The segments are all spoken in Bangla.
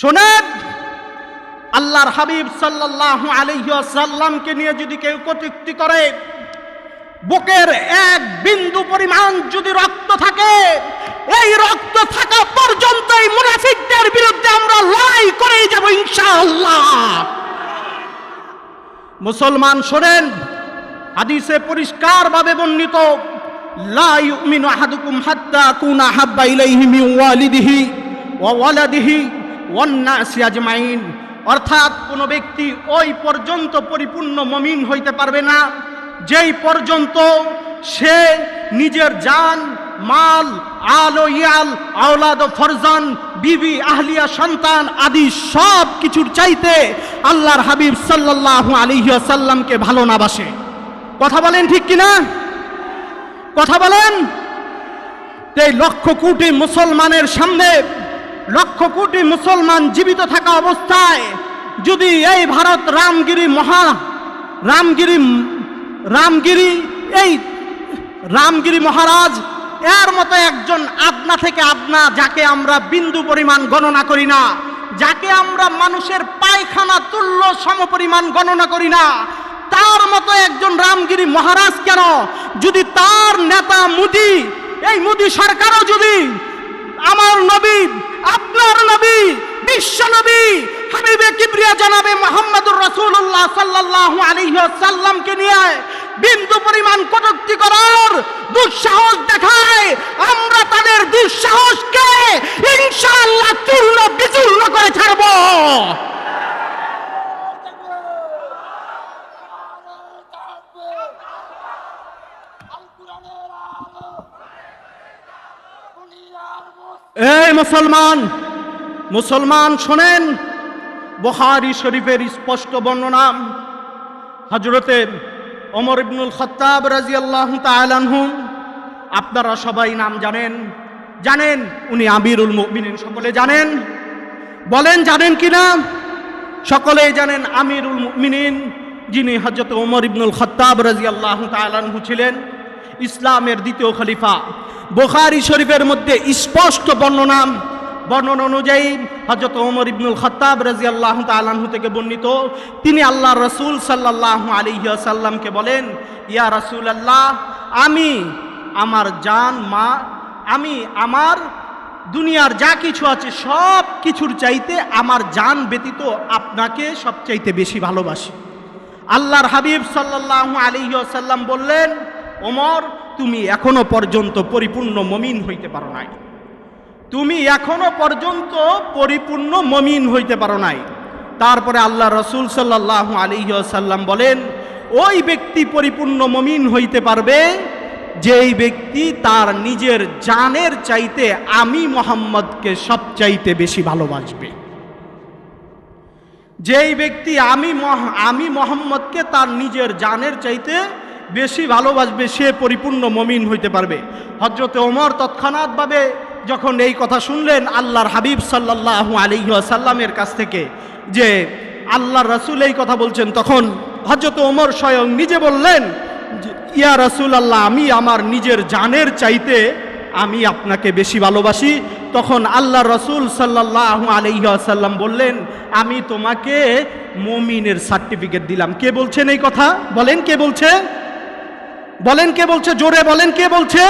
শোনেন, আল্লাহর হাবিব সাল্লাহ আলহ্লামকে নিয়ে যদি কেউ কটুক্তি করে, বুকের এক বিন্দু পরিমাণ যদি রক্ত থাকে, এই রক্ত থাকা পর্যন্ত এই মুনাফিকদের বিরুদ্ধে আমরা লড়াই করেই যাব ইনশাআল্লাহ। মুসলমান, শোনেন, হাদিসে পরিষ্কারভাবে বর্ণিত, লা ইউমিনু আহাদুকুম হাত্তা কুনা হাব্বা ইলাইহি মিন ওয়ালিদিহি ওয়া ওয়ালাদিহি। অর্থাৎ কোনো ব্যক্তি ওই পর্যন্ত পরিপূর্ণ মমিন হইতে পারবে না। যেই পর্যন্ত সে নিজের জান, মাল, আল, ইয়াল, আওলাদ, ফরজান, বিবি, আহলিয়া, সন্তান আদি সব কিছুর চাইতে আল্লাহর হাবিব সাল্লাল্লাহু আলাইহি সাল্লামকে ভালো না বাসে। কথা বলেন ঠিক কিনা? কথা বলেন? এই লক্ষ কোটি মুসলমানের সামনে লক্ষ কোটি মুসলমান জীবিত থাকা অবস্থায় যদি এই ভারত রামগিরি মহা রামগিরি রামগিরি, এই রামগিরি মহারাজ, এর মতো একজন আদনা থেকে আদনা যাকে আমরা বিন্দু পরিমাণ গণনা করি না, যাকে আমরা মানুষের পায়খানা, তুল্য সমপরিমাণ গণনা করি না, তার মতো একজন রামগিরি মহারাজ কেন? যদি তার নেতা মুদি, এই মুদি সরকারও যদি আমার নবী, আপনার নবী, বিশ্ব নবী, হাবিবে কিবরিয়া জানাবে মোহাম্মদুর আলাইহি সাল্লামকে নিয়ে বিন্দু পরিমাণ কটুক্তি করার দুঃসাহস দেখায়। আমরা তাদের দুঃসাহসকে ইনশাআল্লাহ চূর্ণ বিচূর্ণ করে ছাড়বো। এই মুসলমান মুসলমান শোনেন, বুখারী শরীফের স্পষ্ট বর্ণনা হজরতে ওমর ইবনুল খত্তাব রাজিয়াল্লাহ তালানহু আপনারা সবাই নাম জানেন জানেন, উনি আমিরুল মুমিনিন, সকলে জানেন। বলেন, জানেন কি না সকলেই জানেন আমিরুল মুমিনিন, যিনি হজরত ওমর ইবনুল খত্তাব রাজিয়াল্লাহ তালানহু ছিলেন, ইসলামের দ্বিতীয় খলিফা। বুখারী শরীফের মধ্যে স্পষ্ট বর্ণনা বর্ণনা অনুযায়ী হজরত ওমর ইবনুল খত্তাব রাজি আল্লাহ তালাহু থেকে বর্ণিত, তিনি আল্লাহ রসুল সাল্লাহ আলিহাসাল্লামকে বলেন, ইয়া রসুল আল্লাহ আমি আমার জান, মা, আমি আমার দুনিয়ার যা কিছু আছে সব কিছুর চাইতে আমার জান ব্যতীত আপনাকে সবচাইতে বেশি ভালোবাসি। আল্লাহর হাবিব সাল্লাহ আলিহাসাল্লাম বললেন, ওমর তুমি এখনও পর্যন্ত পরিপূর্ণ মমিন হইতে পারো নাই। তুমি এখনও পর্যন্ত পরিপূর্ণ মমিন হইতে পারো নাই। তারপরে আল্লাহ রসুল সাল্লাহ আলিহাসাল্লাম বলেন, ওই ব্যক্তি পরিপূর্ণ মমিন হইতে পারবে, যেই ব্যক্তি তার নিজের জানের চাইতে আমি মোহাম্মদকে সব চাইতে বেশি ভালোবাসবে। যেই ব্যক্তি আমি আমি মোহাম্মদকে তার নিজের জানের চাইতে বেশি ভালোবাসবে, সে পরিপূর্ণ মমিন হইতে পারবে। হজরতে ওমর তৎক্ষণাৎভাবে যখন এই কথা শুনলেন আল্লাহর হাবিব সাল্লাহ আলিহাসাল্লামের কাছ থেকে যে আল্লাহর রাসূল এই কথা বলছেন, তখন হজরত ওমর স্বয়ং নিজে বললেন ইয়া রাসূল আল্লাহ আমি আমার নিজের জানের চাইতে আমি আপনাকে বেশি ভালোবাসি। তখন আল্লাহ রসুল সাল্লাহ আলহিহাসাল্লাম বললেন, আমি তোমাকে মমিনের সার্টিফিকেট দিলাম। কে বলছেন এই কথা? বলেন কে বলছে? বলেন কে বলছে? জোরে বলেন কে বলছে?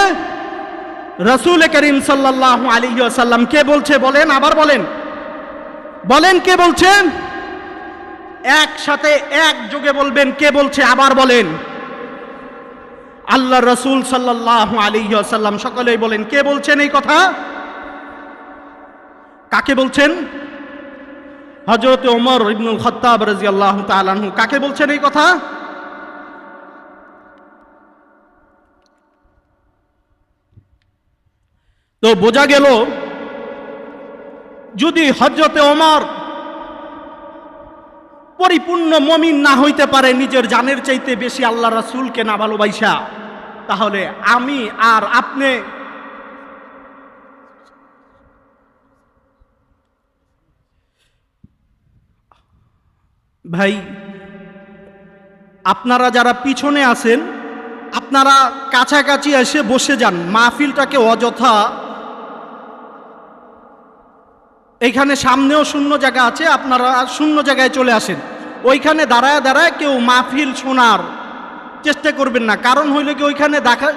রসুল করিম সাল্লাহ আলহিহাসাল্লাম কে বলছে? বলেন, আবার বলেন। বলেন কে বলছেন একসাথে এক যোগে বলবেন, কে বলছে? আবার বলেন। আল্লাহ রসুল সাল্লাহ আলিহাসাল্লাম সকলেই বলেন, কে বলছেন এই কথা? কাকে বলছেন? হজরত ওমর ইবনুল খত্তাব রাজি আল্লাহ তালাহু কাকে বলছেন এই কথা? তো বোঝা গেল, যদি হজরতে ওমর পরিপূর্ণ মমিন না হইতে পারে নিজের জানের চাইতে বেশি আল্লাহ রাসূলকে না ভালোবাসা, তাহলে আমি আর আপনি ভাই, আপনারা যারা পিছনে আছেন, আপনারা কাছাকাছি এসে বসে যান, মাহফিলটাকে অযথা এইখানে সামনেও শূন্য জায়গা আছে, আপনারা শূন্য জায়গায় চলে আসেন। ওইখানে দাঁড়ায় দাঁড়ায় কেউ মাহফিল শোনার চেষ্টা করবেন না, কারণ হইলে কি ওইখানে দেখা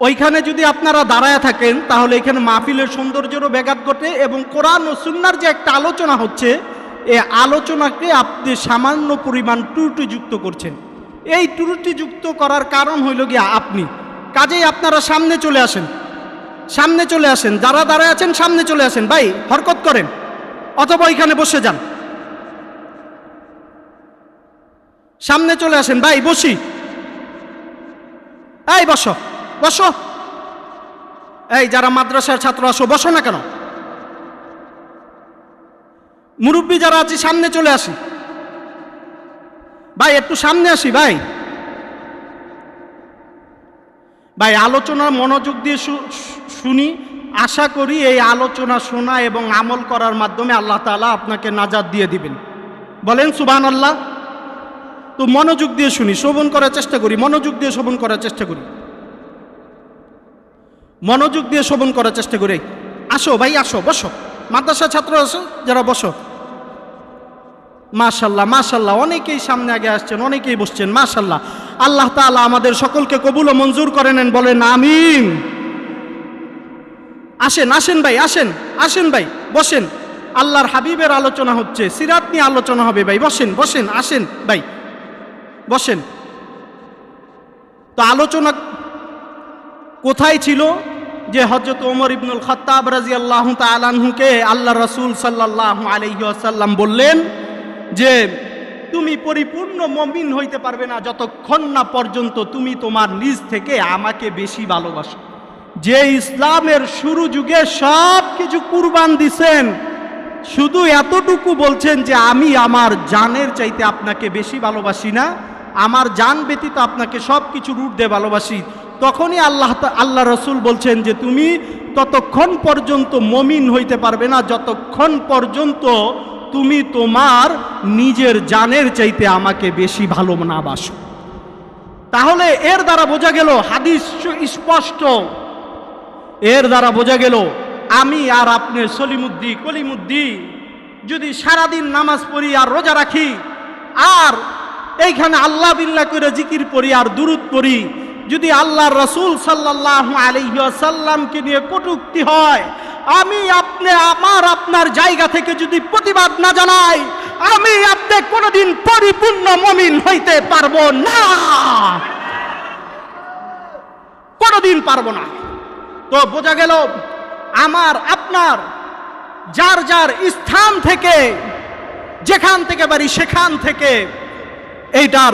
ওইখানে যদি আপনারা দাঁড়ায় থাকেন, তাহলে এখানে মাহফিলের সৌন্দর্যেরও ব্যাঘাত ঘটে এবং কোরআন ও সুন্নার যে একটা আলোচনা হচ্ছে, এ আলোচনাকে আপনি সামান্য পরিমাণ ত্রুটি যুক্ত করছেন। এই ত্রুটি যুক্ত করার কারণ হইল গিয়া আপনি। কাজেই আপনারা সামনে চলে আসেন। সামনে চলে আসেন, যারা দাঁড়ায় আছেন সামনে চলে আসেন। ভাই, হরকত করেন, অথবা ওইখানে বসে যান। সামনে চলে আসেন, ভাই, বসি। এই, বসো বসো। এই, যারা মাদ্রাসার ছাত্র, আসো, বসো না কেন? মুরব্বী যারা আছি, সামনে চলে আসি। ভাই, একটু সামনে আসি, ভাই। ভাই আলোচনা মনোযোগ দিয়ে শুনি। আশা করি এই আলোচনা শোনা এবং আমল করার মাধ্যমে আল্লাহ তাআলা আপনাকে নাজাদ দিয়ে দিবেন। বলেন সুবান আল্লাহ তো মনোযোগ দিয়ে শুনি, শোভন করার চেষ্টা করি, মনোযোগ দিয়ে শোভন করার চেষ্টা করি। মনোযোগ দিয়ে শোভন করার চেষ্টা করি। আসো ভাই, আসো, বসো। মাদ্রাসা ছাত্র আসো যারা বসো। মাশাল্লাহ মাশাল্লাহ, অনেকেই সামনে আগে আসছেন, অনেকেই বসছেন, মাশাল্লাহ। আল্লাহ তাআলা আমাদের সকলকে কবুল ও মঞ্জুর করে নেন, বলেন আমিন। আসেন আসেন ভাই, আসেন আসেন ভাই, বসেন। আল্লাহর হাবিবের আলোচনা হচ্ছে, সিরাত নিয়ে আলোচনা হবে ভাই, বসেন বসেন, আসেন ভাই, বসেন। তো আলোচনা কোথায় ছিল? যে হজরত ওমর ইবনুল খত্তাব রাজি আল্লাহ তালানহুকে আল্লাহ রসুল সাল্লাহ আলহিহাসাল্লাম বললেন যে তুমি পরিপূর্ণ মমিন হইতে পারবে না যতক্ষণ না পর্যন্ত তুমি তোমার নিজ থেকে আমাকে বেশি ভালোবাসো। যে ইসলামের শুরু যুগে সব কিছু কুরবান দিছেন, শুধু এতটুকু বলছেন যে আমি আমার জানের চাইতে আপনাকে বেশি ভালোবাসি না, আমার জান ব্যতীত আপনাকে সব কিছু দিয়ে ভালোবাসি। তখনই আল্লাহ আল্লাহ রসুল বলছেন যে তুমি ততক্ষণ পর্যন্ত মমিন হইতে পারবে না, যতক্ষণ পর্যন্ত তুমি তোমার নিজের জানের চাইতে আমাকে বেশি ভালো না বাসো। তাহলে এর দ্বারা বোঝা গেল হাদিস স্পষ্ট এর দ্বারা বোঝা গেল আমি আর আপনি সলিমুদ্দি কলিমুদ্দি যদি সারাদিন নামাজ পড়ি আর রোজা রাখি, আর এইখানে আল্লাহ বিল্লাহ করে জিকির পড়ি আর দুরুদ পড়ি, যদি আল্লাহ রসুল সাল্লাহ আলহ্লামকে নিয়ে কটুক্তি হয় আমি আপনি আমার আপনার জায়গা থেকে যদি প্রতিবাদ না জানাই, আমি আপনি কোনোদিন পরিপূর্ণ মমিন হইতে পারব না। কোনোদিন পারব না। তো বোঝা গেল, আমার, আপনার, যার যার স্থান থেকে, যেখান থেকে পারি সেখান থেকে এইটার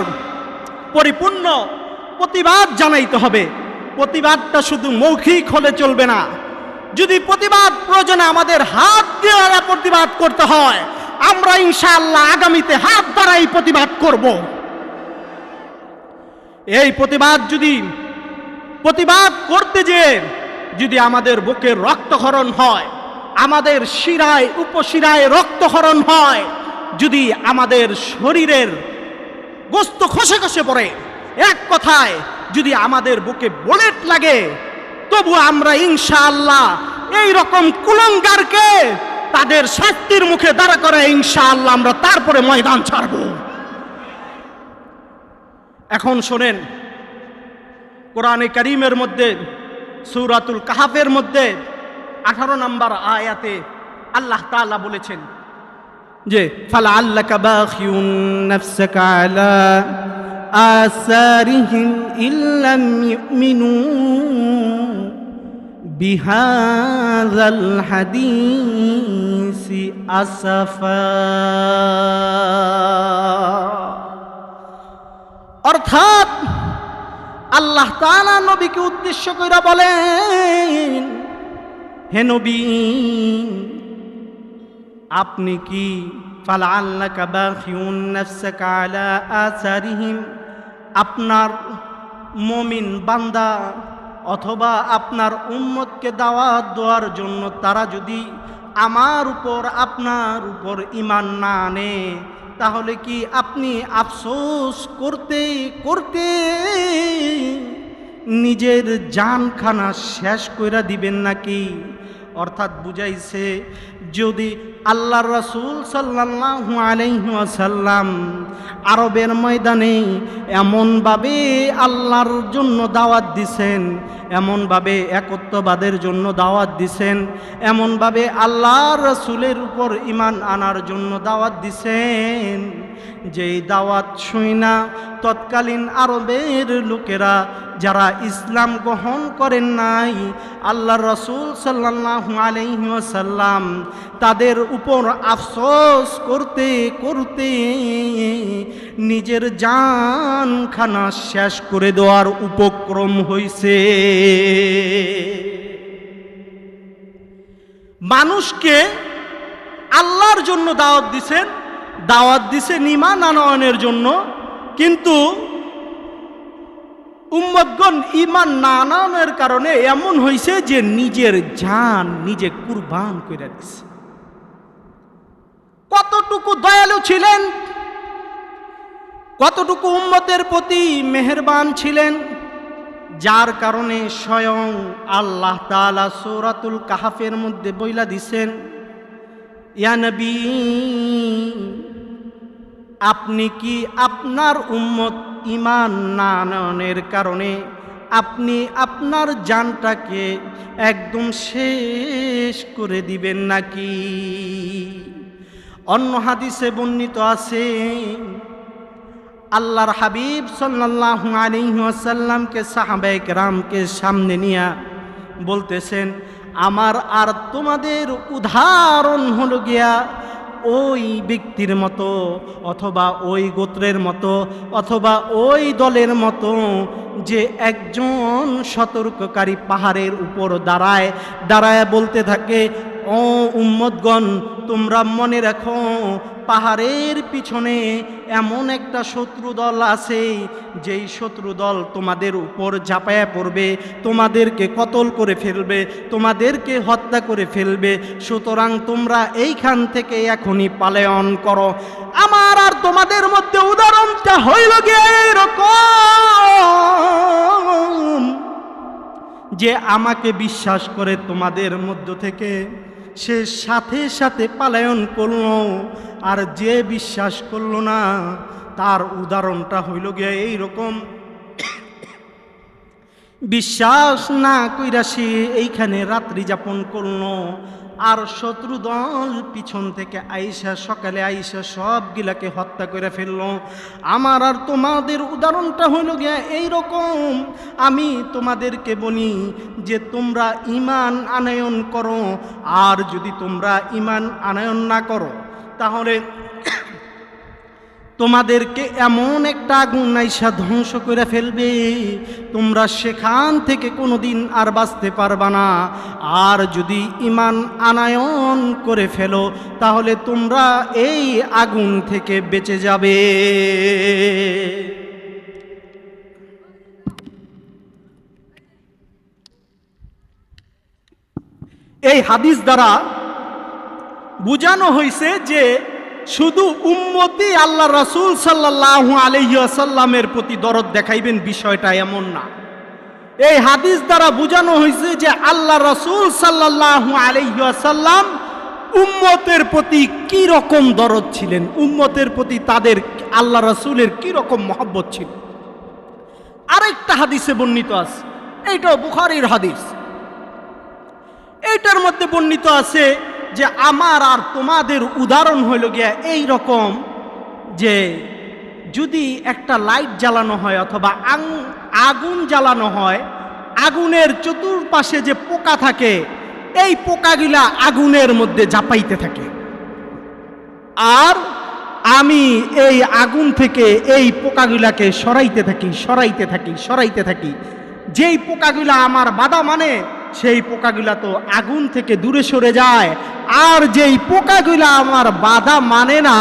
পরিপূর্ণ প্রতিবাদ জানাইতে হবে। প্রতিবাদটা শুধু মৌখিক হলে চলবে না। যদি প্রতিবাদ প্রয়োজনে আমাদের হাত দিয়ে প্রতিবাদ করতে হয়, আমরা ইনশাআল্লাহ আগামীতে হাত দ্বারাই প্রতিবাদ করব। এই প্রতিবাদ যদি, প্রতিবাদ করতে যে যদি আমাদের বুকের রক্তক্ষরণ হয়, আমাদের শিরায়, উপশিরায় রক্তক্ষরণ হয়, যদি আমাদের শরীরের গোস্ত খসে খসে পড়ে, এক কথায় যদি আমাদের বুকে বুলেট লাগে তবু আমরা ইনশাআল্লাহ এই রকম কুলঙ্গারকে তাদের শাস্তির মুখে দাঁড়া করে ইনশাআল্লাহ আমরা তারপরে ময়দান ছাড়ব। এখন শোনেন, কোরআনে করিমের মধ্যে, সূরাতুল কাহাফের মধ্যে আঠারো নম্বর আয়াতে আল্লাহ তাআলা বলেছেন যে ফালা বাখিউন আলা আসারিহিম ইল্লাম ইউমিনু বিহাযাল হাদিসি আসফা অর্থাৎ আল্লাহ তাআলা নবীকে উদ্দেশ্য করে বলেন, হে নবী, আপনি কি ফালা বাখিউন নাফসাকা আলা আসারিহিম? আপনার মমিন বান্দা অথবা আপনার উম্মতকে দাওয়াত দেওয়ার জন্য তারা যদি আমার উপর, আপনার উপর ইমান না আনে, তাহলে কি আপনি আফসোস করতে করতে নিজের জানখানা শেষ কইরা দিবেন নাকি? অর্থাৎ বুঝাইছে, যদি আল্লাহ রসুল সাল্লাহু আলাইসাল্লাম আরবের ময়দানে এমনভাবে আল্লাহর জন্য দাওয়াত দিছেন, এমনভাবে একত্ববাদের জন্য দাওয়াত দিছেন, এমনভাবে আল্লাহ রসুলের উপর ইমান আনার জন্য দাওয়াত দিছেন। যেই দাওয়াত শুই না, তৎকালীন আরবের লোকেরা যারা ইসলাম গ্রহণ করেন নাই আল্লাহ রসুল সাল্লাহু আলহিসাল্লাম তাদের উপর আফসোস করতে করতে নিজের জানখানা শেষ করে দেওয়ার উপক্রম হয়েছে মানুষকে আল্লাহর জন্য দাওয়াত দিছেন দাওয়াত দিছে নিমান আনয়নের জন্য, কিন্তু উম্মতগণ ইমান না আনানোর কারণে এমন হয়েছে যে নিজের জান নিজে কুরবান করে দিছে। কতটুকু দয়ালু ছিলেন? কতটুকু উম্মতের প্রতি মেহেরবান ছিলেন? যার কারণে স্বয়ং আল্লাহ তালা সৌরাতুল কাহাফের মধ্যে বইলা দিছেন, ইয়া নবী আপনি কি আপনার উম্মত ইমান না আনয়নের কারণে আপনি আপনার জানটাকে একদম শেষ করে দিবেন নাকি? অন্য হাদিসে বর্ণিত আছে, আল্লাহর হাবিব সাল্লাল্লাহু আলাইহি ওয়াসাল্লামকে সাহাবায়ে কেরামকে সামনে নিয়ে বলতেছেন, আমার আর তোমাদের উদাহরণ হলো গিয়া ওই ব্যক্তির মতো, অথবা ওই গোত্রের মতো, অথবা ওই দলের মতো যে একজন সতর্ককারী পাহাড়ের উপর দাঁড়ায় দাঁড়ায় বলতে থাকে, ও উম্মদগণ তোমরা মনে রাখো পাহাড়ের পিছনে এমন একটা শত্রু দল আছে, যেই শত্রু দল তোমাদের উপর ঝাঁপায়া পড়বে, তোমাদেরকে কতল করে ফেলবে, তোমাদেরকে হত্যা করে ফেলবে। সুতরাং তোমরা এইখান থেকে এখনই পালায়ন করো। আমার আর তোমাদের মধ্যে উদাহরণটা হইল গিয়ে এইরকম যে আমাকে বিশ্বাস করে তোমাদের মধ্য থেকে সে সাথে সাথে পালায়ন করল, আর যে বিশ্বাস করল না, তার উদাহরণটা হইল গিয়া এইরকম। বিশ্বাস না কইরা সে এইখানে রাত্রি যাপন করল আর শত্রু দল পিছন থেকে আইসা সকালে আইসা সবগুলাকে হত্যা করে ফেলল। আমার আর তোমাদের উদাহরণটা হইল গিয়া এইরকম। আমি তোমাদেরকে বলি যে তোমরা ইমান আনায়ন করো, আর যদি তোমরা ইমান আনায়ন না করো, তাহলে তোমাদেরকে এমন একটা আগুন নাইসা ধ্বংস করে ফেলবে। তোমরা সেখান থেকে কোনোদিন আর বাঁচতে পারবা না। আর যদি ইমান আনায়ন করে ফেলো, তাহলে তোমরা এই আগুন থেকে বেঁচে যাবে। এই হাদিস দ্বারা বোঝানো হয়েছে যে শুধু উম্মতি আল্লাহ রাসূল সাল্লাল্লাহু আলাইহি আসাল্লামের প্রতি দরদ দেখাইবেন, বিষয়টা এমন না। এই হাদিস দ্বারা বোঝানো হয়েছে যে আল্লাহ রাসূল সাল্লাল্লাহু আলাইহি আসাল্লাম উম্মতের প্রতি কি রকম দরদ ছিলেন, উম্মতের প্রতি তাদের আল্লাহ রাসূলের কি রকম মহব্বত ছিল। আরেকটা হাদিসে বর্ণিত আছে, এইটাও বুখারির হাদিস। এইটার মধ্যে বর্ণিত আছে যে আমার আর তোমাদের উদাহরণ হইল গিয়া এই রকম যে যদি একটা লাইট জ্বালানো হয় অথবা আগুন জ্বালানো হয়, আগুনের চতুর্পাশে যে পোকা থাকে, এই পোকাগুলা আগুনের মধ্যে জাপাইতে থাকে। আর আমি এই আগুন থেকে এই পোকাগুলাকে সরাইতে থাকি সরাইতে থাকি সরাইতে থাকি। যেই পোকাগুলা আমার বাধা মানে সেই পোকাগুলা তো আগুন থেকে দূরে সরে যায়। আর যেই পোকাগুলা আমার বাধা মানে না,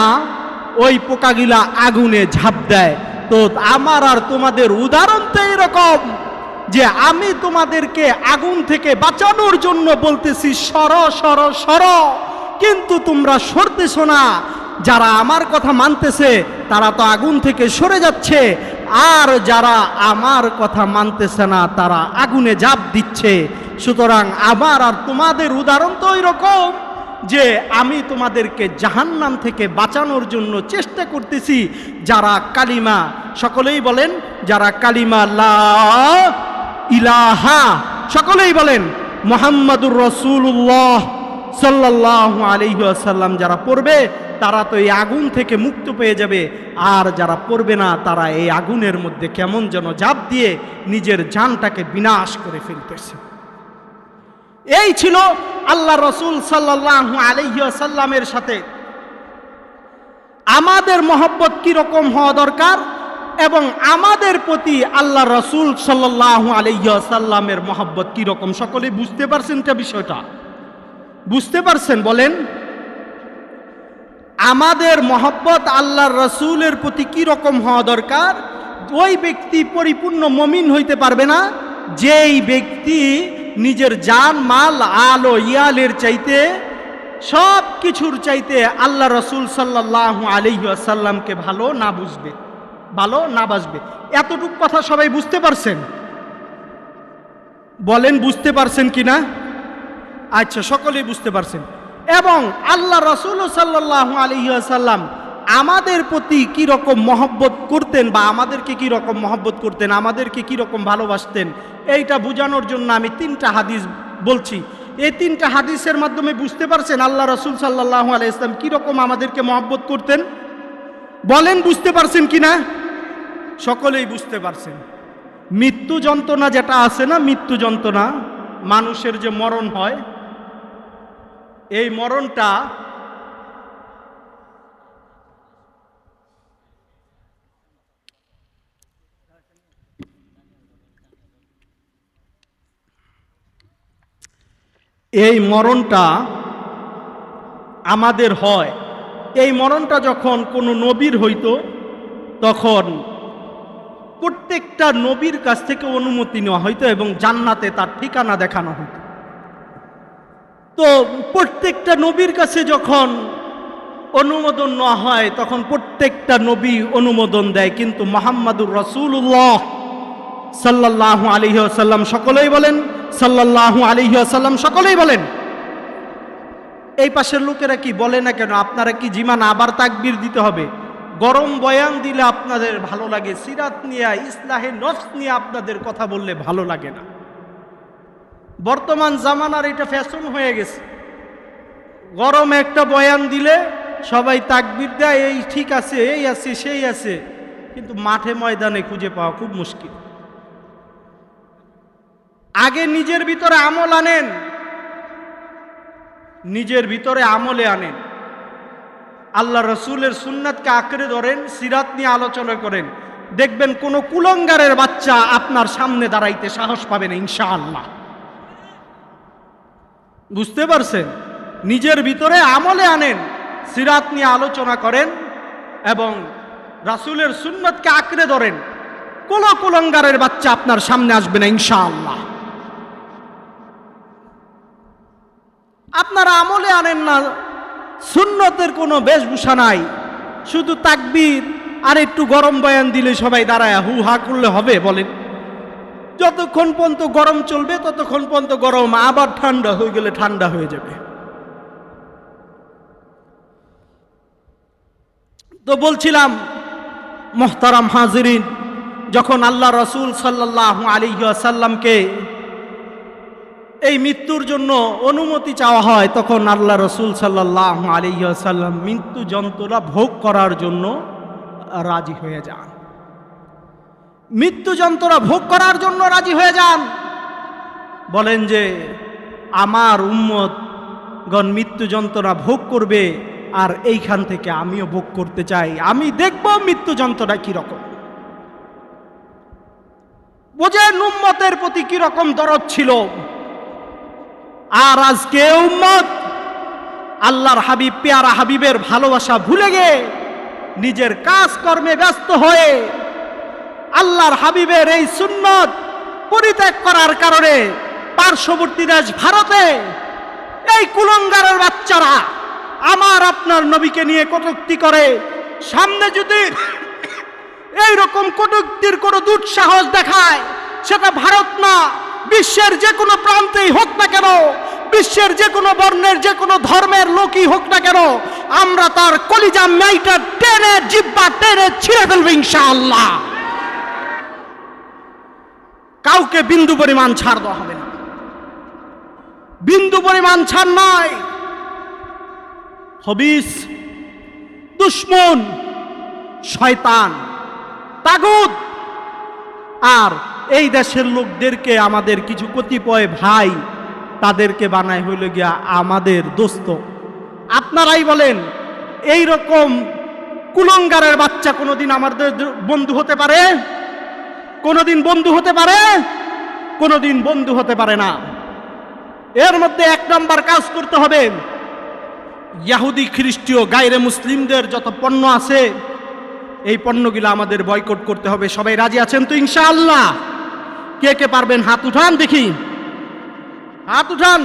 ওই পোকাগুলা আগুনে ঝাঁপ দেয়। তো আমার আর তোমাদের উদাহরণ তো এরকম যে আমি তোমাদেরকে আগুন থেকে বাঁচানোর জন্য বলতেছি, সর সর সর। কিন্তু তোমরা সরতেছো না। যারা আমার কথা মানতেছে, তারা তো আগুন থেকে সরে যাচ্ছে। আর যারা আমার কথা মানতেছে না, তারা আগুনে জাপ দিচ্ছে। সুতরাং আমার আর তোমাদের উদাহরণ তো ওই রকম যে আমি তোমাদেরকে জাহান্নাম থেকে বাঁচানোর জন্য চেষ্টা করতেছি যারা কালিমা, সকলেই বলেন, যারা কালিমা ইলাহা, সকলেই বলেন, মোহাম্মদুর রসুল্লাহ সাল্লাহ আলহিহাসাল্লাম যারা পড়বে, তারা তো এই আগুন থেকে মুক্ত পেয়ে যাবে। আর যারা পড়বে না, তারা এই আগুনের মধ্যে কেমন যেন জাপ দিয়ে নিজের জানটাকে বিনাশ করে ফেলতেছে। এই ছিল আল্লাহ রসুল সাল্লাহ আলহিহাসাল্লামের সাথে। আমাদের মহব্বত কীরকম হওয়া দরকার এবং আমাদের প্রতি আল্লাহ রসুল সাল্লাহ আলহিহাসাল্লামের মহব্বত কীরকম? সকলেই বুঝতে পারছেন এটা বিষয়টা? বুঝতে পারছেন? বলেন। আমাদের মহব্বত আল্লাহর রসুলের প্রতি কি রকম হওয়া দরকার? ওই ব্যক্তি পরিপূর্ণ মমিন হইতে পারবে না। যেই ব্যক্তি নিজের জান, মাল, আলো ইয়ালের চাইতে, সব কিছুর চাইতে আল্লাহ রসুল সাল্লাহ আলহিসাল্লামকে ভালো না বুঝবে। ভালো না বাসবে এতটুক কথা সবাই বুঝতে পারছেন? বলেন, বুঝতে পারছেন কি না? আচ্ছা সকলেই বুঝতে পারছেন। এবং আল্লাহ রসুল সাল্লাহ আলহিহাসাল্লাম আমাদের প্রতি কি রকম মহব্বত করতেন বা আমাদেরকে কি রকম মহব্বত করতেন, আমাদেরকে কি রকম ভালোবাসতেন, এইটা বোঝানোর জন্য আমি তিনটা হাদিস বলছি। এই তিনটা হাদিসের মাধ্যমে বুঝতে পারছেন আল্লাহ রসুল সাল্লাহ আলাইসলাম কীরকম আমাদেরকে মহব্বত করতেন? বলেন, বুঝতে পারছেন কি না সকলেই বুঝতে পারছেন। মৃত্যু যন্ত্রণা যেটা আছে না, মৃত্যু যন্ত্রণা, মানুষের যে মরণ হয়, এই মরণটা এই মরণটা আমাদের হয়। এই মরণটা যখন কোনো নবীর হইত, তখন প্রত্যেকটা নবীর কাছ থেকে অনুমতি নেওয়া হইতো এবং জান্নাতে তার ঠিকানা দেখানো হইতো। তো প্রত্যেকটা নবীর কাছে যখন অনুমোদন নেওয়া হয়, তখন প্রত্যেকটা নবী অনুমোদন দেয়। কিন্তু মোহাম্মদুর রসুল্লাহ সাল্লাহ আলিহাসাল্লাম সকলেই বলেন সাল্লাহ আলিহাসাল্লাম সকলেই বলেন, এই পাশের লোকেরা কি বলে না কেন? আপনারা কি জিমান আবার তাকবির দিতে হবে? গরম বয়ান দিলে আপনাদের ভালো লাগে, সিরাত নিয়ে, ইসলাহে নফস নিয়ে আপনাদের কথা বললে ভালো লাগে না। বর্তমান জামানার এটা ফ্যাশন হয়ে গেছে। গরম একটা বয়ান দিলে সবাই তাকবির দেয়, এই ঠিক আছে, এই আছে, সেই আছে। কিন্তু মাঠে ময়দানে খুঁজে পাওয়া খুব মুশকিল। আগে নিজের ভিতরে আমল আনেন, নিজের ভিতরে আমলে আনেন। আল্লাহ রসুলের সুন্নাতকে আঁকড়ে ধরেন, সিরাত নিয়ে আলোচনা করেন। দেখবেন কোন কুলঙ্গারের বাচ্চা আপনার সামনে দাঁড়াইতে সাহস পাবে না, ইনশাআল্লাহ। বুঝতে পারছেন? নিজের ভিতরে আমলে আনেন, সিরাত নিয়ে আলোচনা করেন এবং রাসুলের সুন্নতকে আঁকড়ে ধরেন। কোন কুলঙ্গারের বাচ্চা আপনার সামনে আসবে না, ইনশাআল্লাহ। আপনারা আমলে আনেন না, সুন্নতের কোনো বেশভূষা নাই। শুধু তাকবীর আর একটু গরম বয়ান দিলে সবাই দাঁড়ায়, হু হা করলে হবে বলেন। যতক্ষণ পর্যন্ত গরম চলবে, ততক্ষণ পর্যন্ত গরম, আবার ঠান্ডা হয়ে গেলে ঠান্ডা হয়ে যাবে। তো বলছিলাম, মোহতারাম হাজিরিন, যখন আল্লাহ রসুল সাল্লাহ আলী এই মৃত্যুর জন্য অনুমতি চাওয়া হয় তখন আল্লাহ রসুল সাল্লাহ আলী সাল্লাম মৃত্যু যন্ত্রণা ভোগ করার জন্য রাজি হয়ে যান। মৃত্যু যন্ত্রণা ভোগ করার জন্য রাজি হয়ে যান। বলেন যে, আমার উম্মত গণ মৃত্যু যন্ত্রণা ভোগ করবে আর এইখান থেকে আমিও ভোগ করতে চাই। আমি দেখব মৃত্যু যন্ত্রণা কীরকম। বোঝেন উম্মতের প্রতি কীরকম দরদ ছিল। আর আজকে উম্মত? আল্লাহর হাবিব, পেয়ারা হাবিবের ভালোবাসা ভুলে গে নিজের কাজকর্মে ব্যস্ত হয়ে আল্লাহর হাবিবের এই সুন্নত পরিত্যাগ করার কারণে পার্শ্ববর্তী দেশ ভারতে এই কুলঙ্গারের বাচ্চারা আমার আপনার নবীকে নিয়ে কটুক্তি করে। সামনে যদি এইরকম কটুক্তির কোনো দুঃসাহস দেখায়, সেটা ভারত না। বিশ্বের যে কোনো প্রান্তেই হোক না কেন, বিশ্বের যে কোনো বর্ণের যে কোনো ধর্মের লোকই হোক না কেন, আমরা তার কলিজা মেইটা টেনে, জিব্বা টেনে ছিঁড়ে ফেলব ইনশাআল্লাহ। কাউকে বিন্দু পরিমাণ ছাড় দেওয়া হবে না। বিন্দু পরিমাণ ছাড় নাই। হবিস, দুশ্মন, শয়তান তাগুদ আর এই দেশের লোকদেরকে আমাদের কিছু কতিপয় ভাই তাদেরকে বানায় হইল গিয়া আমাদের দোস্ত। আপনারাই বলেন এই রকম কুলঙ্গারের বাচ্চা কোনোদিন আমাদের বন্ধু হতে পারে? কোনোদিন বন্ধু হতে পারে? কোনোদিন বন্ধু হতে পারে না। এর মধ্যে এক নম্বর কাজ করতে হবে। ইয়াহুদি, খ্রিস্টীয়, গায়রে মুসলিমদের যত পণ্য আছে, এই পণ্যগুলো আমাদের বয়কট করতে হবে। সবাই রাজি আছেন তো ইনশাআল্লাহ? কে কে পারবেন? হাত উঠান দেখি। হাত উঠান।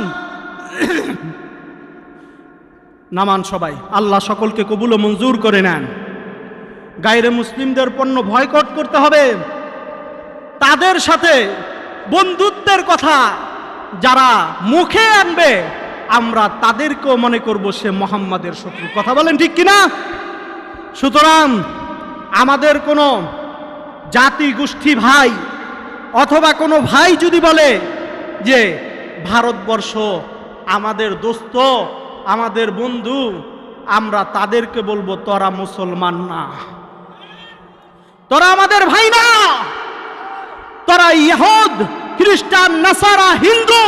নামান সবাই, আল্লাহ সকলকে কবুল ও মঞ্জুর করে নেন। গাইরে মুসলিমদের পণ্য বয়কট করতে হবে। তাদের সাথে বন্ধুত্বের কথা যারা মুখে আনবে, আমরা তাদেরকেও মনে করব সে মোহাম্মদের শত্রু। কথা বলেন ঠিক কিনা? সুতরাং আমাদের কোনো জাতি গোষ্ঠী ভাই অথবা কোনো ভাই যদি বলে যে, ভারতবর্ষ আমাদের দোস্ত, আমাদের বন্ধু, আমরা তাদেরকে বলব তোরা মুসলমান না। তোরা আমাদের ভাই না। তোরা ইহুদ খ্রিস্টান, নাসারা, হিন্দু,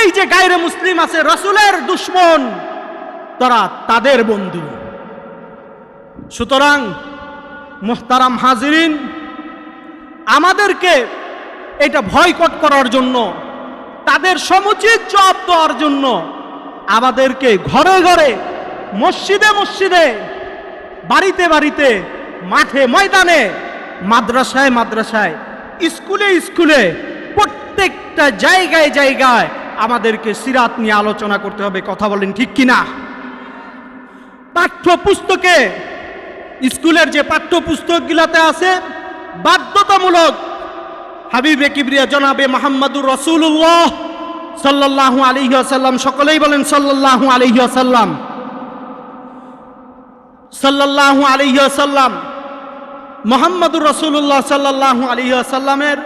এই যে গায়রে মুসলিম আছে, রসুলের দুশ্মন, তোরা তাদের বন্ধু। সুতরাং, মোহতারাম হাজিরিন, আমাদেরকে এটা ভয়কট করার জন্য, তাদের সমুচিত জবাব দেওয়ার জন্য আমাদেরকে ঘরে ঘরে, মসজিদে মসজিদে, বাড়িতে বাড়িতে, মাঠে ময়দানে, মাদ্রাসায় মাদ্রাসায়, স্কুলে স্কুলে, প্রত্যেকটা জায়গায় জায়গায় আমাদেরকে সিরাত নিয়ে আলোচনা করতে হবে, কথা বলেন ঠিক কিনা? পাঠ্য পুস্তকে স্কুলের যে পাঠ্য পুস্তকগুলোতে আছে, বাধ্যতামূলক হাবিবে কিবরিয়া জনাবে মোহাম্মদুর রসুল্লাহ সাল্লাল্লাহু আলাইহি আসাল্লাম সকলেই বলেন আসাল্লাম সাল্লাল্লাহু আলাইহি আসাল্লাম মোহাম্মদুর রসুল্লাহ সাল্লাল্লাহু আলাইহি আসাল্লামের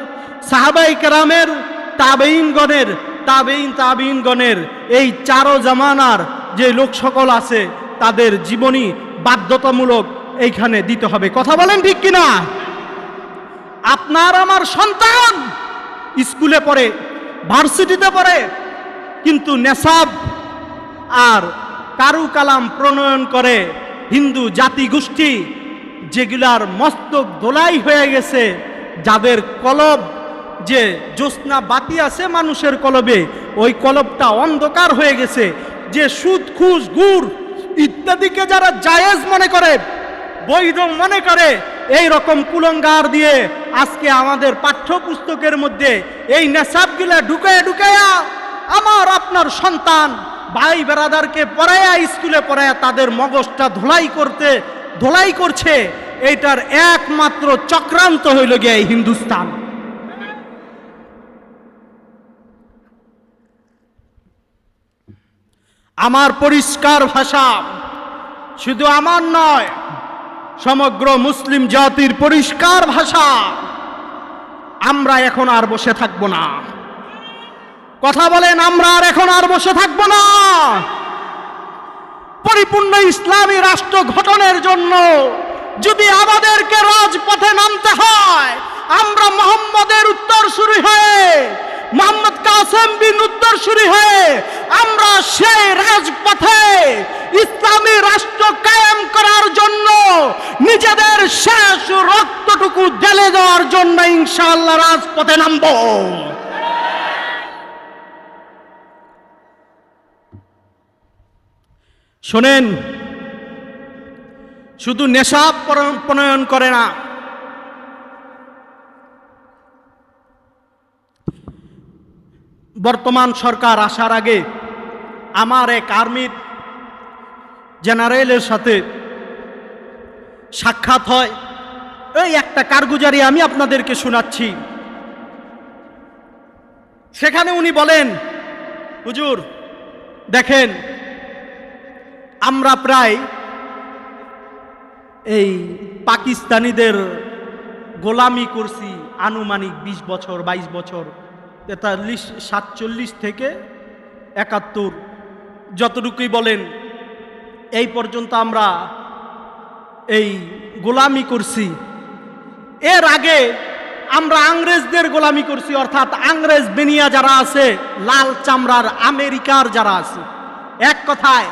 সাহাবাই কেরামের তাবেইনগণের তাবেইন তাবেইনগণের এই চারো জামানার যে লোক সকল আছে, তাদের জীবনী বাধ্যতামূলক এইখানে দিতে হবে। কথা বলেন ঠিক কিনা? আপনার আমার সন্তান। স্কুলে পড়ে, ভার্সিটিতে পড়ে, কিন্তু নেশাব আর কারু কালাম প্রণয়ন করে হিন্দু জাতি গোষ্ঠী যেগুলার মস্তক দোলাই হয়ে গেছে, যাদের কলব যে জ্যোৎস্না বাতি আছে মানুষের কলবে, ওই কলবটা অন্ধকার হয়ে গেছে। যে সুদ, খুশ, গুড় ইত্যাদিকে যারা জায়েজ মনে করে বৈধ মনে করে এই রকম কুলঙ্গার দিয়ে আজকে আমাদের পাঠ্যপুস্তকের মধ্যে এই নেশাবগুলা ঢুকায়া ঢুকায়া আমার আপনার সন্তান, ভাই বেরাদারকে পড়ায়া স্কুলে পড়ায়া তাদের মগজটা ধোলাই করতে, ধোলাই করছে, এইটার একমাত্র চক্রান্ত হইল গিয়ে হিন্দুস্তান। আমার পরিষ্কার ভাষা, শুধু আমার নয় সমগ্র মুসলিম জাতির পরিষ্কার ভাষা। আমরা এখন আর বসে থাকব না। কথা বলেন, আমরা আর এখন আর বসে থাকব না। পরিপূর্ণ ইসলামী রাষ্ট্র গঠনের জন্য যদি আমাদেরকে রাজপথে নামতে হয়, আমরা মোহাম্মদের উত্তর শুরু হয়ে মোহাম্মদ কাসেম বিন উত্তর শুরু হয়ে আমরা সেই রাজপথে ইসলামী রাষ্ট্র কায়েম করার জন্য নিজেদের শেষ রক্তটুকু ঢেলে দেওয়ার জন্য ইনশাআল্লাহ রাজপথে নামবো। শোনেন, শুধু নেশা প্রণয়ন করে না বর্তমান সরকার আসার আগে আমার এক আর্মির জেনারেলের সাথে সাক্ষাৎ হয়। এই একটা কারগুজারি আমি আপনাদেরকে শোনাচ্ছি। সেখানে উনি বলেন, হুজুর, দেখেন, আমরা প্রায় এই পাকিস্তানিদের গোলামি করছি আনুমানিক ২০ বছর ২২ বছর। তেতাল্লিশ, সাতচল্লিশ থেকে একাত্তর, যতটুকুই বলেন, এই পর্যন্ত আমরা এই গোলামি করছি। এর আগে আমরা আংরেজদের গোলামি করছি, অর্থাৎ আংরেজ বেনিয়া যারা আছে, লাল চামড়ার আমেরিকার যারা আছে, এক কথায়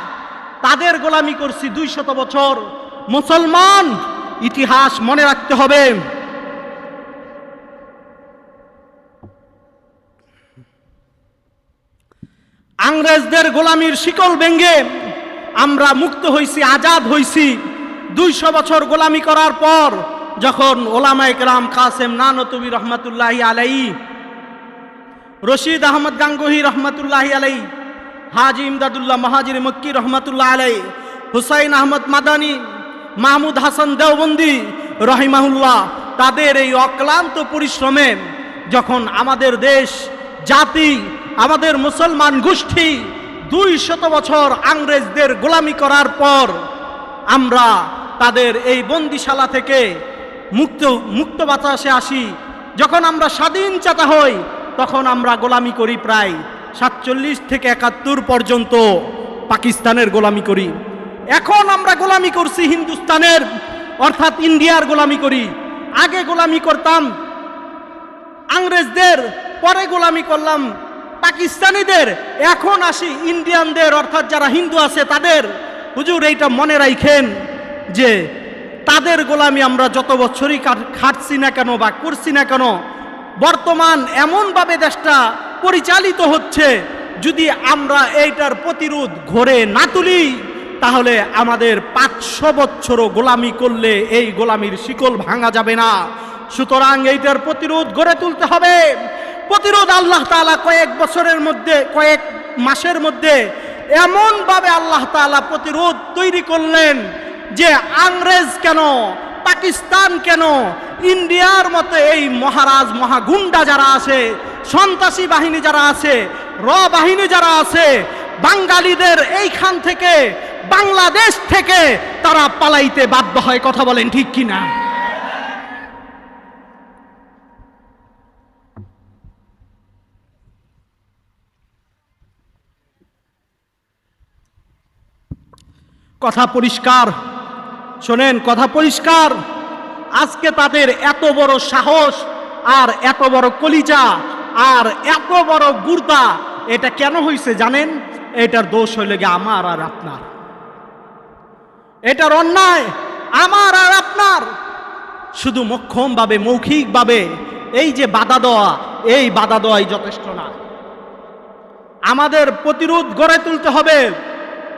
তাদের গোলামি করছি দুই শত বছর। মুসলমান ইতিহাস মনে রাখতে হবে। আংরেজদের গোলামির শিকল ভেঙ্গে আমরা মুক্ত হইছি, আজাদ হইছি। দুইশো বছর গোলামি করার পর যখন ওলামা একরাম কাসেম নানতবি রহমতুল্লাহ আলাই রশিদ আহমদ গাঙ্গুহি রহমতুল্লাহ আলাই হাজি ইমদাদুল্লাহ মাহাজির মক্কি রহমতুল্লাহ আলাই হুসাইন আহমদ মাদানী, মাহমুদ হাসান দেওবন্দি রহিমাহুল্লাহ, তাদের এই অক্লান্ত পরিশ্রমে যখন আমাদের দেশ, জাতি আমাদের মুসলমান গোষ্ঠী দুই শত বছর আংরেজদের গোলামি করার পর আমরা তাদের এই বন্দিশালা থেকে মুক্ত মুক্ত বাতাসে আসি। যখন আমরা স্বাধীন চাতা হই, তখন আমরা গোলামি করি প্রায় সাতচল্লিশ থেকে একাত্তর পর্যন্ত পাকিস্তানের গোলামি করি। এখন আমরা গোলামি করছি হিন্দুস্তানের, অর্থাৎ ইন্ডিয়ার গোলামি করি। আগে গোলামি করতাম আংরেজদের, পরে গোলামি করলাম পাকিস্তানিদের, এখন আসি ইন্ডিয়ানদের, অর্থাৎ যারা হিন্দু আছে তাদের। হুজুর, এইটা মনে রাখেন যে তাদের গোলামি আমরা যত বছরই খাটছি না কেন বা করছি না কেন, বর্তমান এমনভাবে দেশটা পরিচালিত হচ্ছে, যদি আমরা এইটার প্রতিরোধ ঘরে না তুলি, তাহলে আমাদের পাঁচশো বছরও গোলামি করলে এই গোলামির শিকল ভাঙা যাবে না। সুতরাং এইটার প্রতিরোধ গড়ে তুলতে হবে। প্রতিরোধ আল্লাহ তাআলা কয়েক বছরের মধ্যে, কয়েক মাসের মধ্যে এমনভাবে আল্লাহ তাআলা প্রতিরোধ তৈরি করলেন যে আংরেজ কেন, পাকিস্তান কেন, ইন্ডিয়ার মতো এই মহারাজ, মহাগুন্ডা যারা আছে, সন্ত্রাসী বাহিনী যারা আছে, র বাহিনী যারা আছে, বাঙালিদের এইখান থেকে, বাংলাদেশ থেকে তারা পালাইতে বাধ্য হয়। কথা বলেন ঠিক কিনা? কথা পরিষ্কার। শোনেন, কথা পরিষ্কার। আজকে তাদের এত বড় সাহস আর এত বড় কলিজা আর এত বড় গুর্দা, এটা কেন হয়েছে জানেন? এটার দোষ হইলে গিয়ে আমার আর আপনার। এটার অন্যায় আমার আর আপনার। শুধু মক্ষমভাবে, মৌখিকভাবে এই যে বাধা দেওয়া, এই বাধা দেওয়াই যথেষ্ট না। আমাদের প্রতিরোধ গড়ে তুলতে হবে।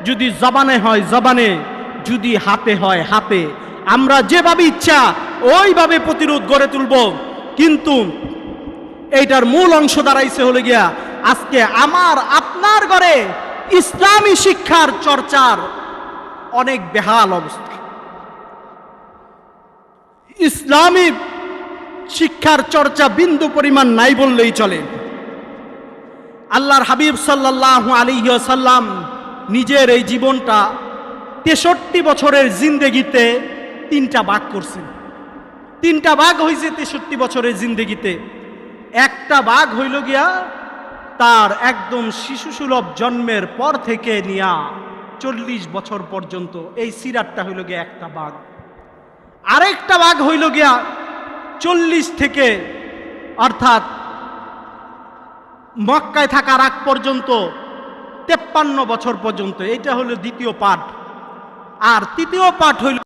যদি জবানে হয় জবানে, যদি হাতে হয় হাতে। আমরা যেভাবে ইচ্ছা, ওইভাবে প্রতিরোধ গড়ে তুলব। কিন্তু এইটার মূল অংশ দাঁড়াইছে হলে গিয়া, আজকে আমার, আপনার ঘরে ইসলামী শিক্ষার চর্চার অনেক বেহাল অবস্থা। ইসলামী শিক্ষার চর্চা বিন্দু পরিমাণ নাই বললেই চলে। আল্লাহর হাবিব সাল্লাহ আলিহাসাল্লাম নিজের এই জীবনটা তেষট্টি বছরের জিন্দেগিতে তিনটা বাঘ করছেন। তিনটা বাঘ হয়েছে তেষট্টি বছরের জিন্দেগিতে। একটা বাঘ হইল গিয়া তার একদম শিশুসুলভ জন্মের পর থেকে নিয়া চল্লিশ বছর পর্যন্ত এই সিরাতটা হইল গিয়া একটা বাঘ আরেকটা বাঘ হইল গিয়া চল্লিশ থেকে অর্থাৎ মক্কায় থাকার আগ পর্যন্ত তেপ্পান্ন বছর পর্যন্ত এটা হলো দ্বিতীয় পাঠ। আর তৃতীয় পাঠ হইল